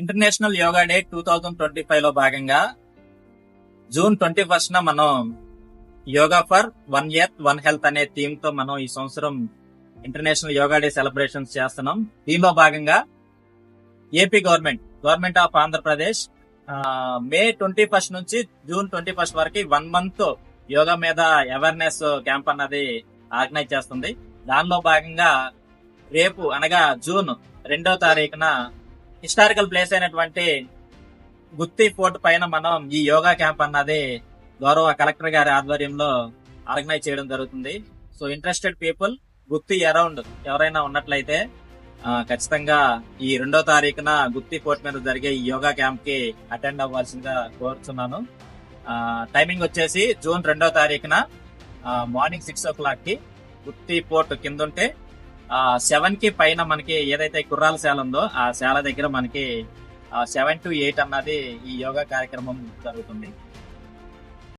International Yoga Day two thousand twenty ఫైవ్లో భాగంగా June twenty first న మనం yoga for one year one health అనే థీమ్తో మనం ఈ సంవత్సరం ఇంటర్నేషనల్ యోగా డే సెలబ్రేషన్స్ చేస్తున్నాం. దీనిలో భాగంగా AP government government of Andhra Pradesh May twenty first నుంచి జూన్ ట్వంటీ ఫస్ట్ వరకు వన్ మంత్ యోగా మీద అవేర్నెస్ క్యాంప్ అన్నది ఆర్గనైజ్ చేస్తుంది. దానిలో భాగంగా రేపు అనగా జూన్ రెండో తారీఖున హిస్టారికల్ ప్లేస్ అయినటువంటి గుత్తి ఫోర్ట్ పైన మనం ఈ యోగా క్యాంప్ అన్నది గౌరవ కలెక్టర్ గారి ఆధ్వర్యంలో ఆర్గనైజ్ చేయడం జరుగుతుంది. So interested people Gutti around ఎవరైనా ఉన్నట్లయితే ఖచ్చితంగా ఈ రెండో తారీఖున గుత్తి ఫోర్ట్ మీద జరిగే ఈ యోగా క్యాంప్కి అటెండ్ అవ్వాల్సిందిగా కోరుతున్నాను టైమింగ్ వచ్చేసి జూన్ రెండో తారీఖున మార్నింగ్ సిక్స్ ఓ క్లాక్కి గుత్తి ఫోర్ట్ కింద ఉంటే సెవెన్కి పైన మనకి ఏదైతే కుర్రాల శాల ఉందో ఆ శాల దగ్గర మనకి సెవెన్ టు ఎయిట్ అన్నది ఈ యోగా కార్యక్రమం జరుగుతుంది.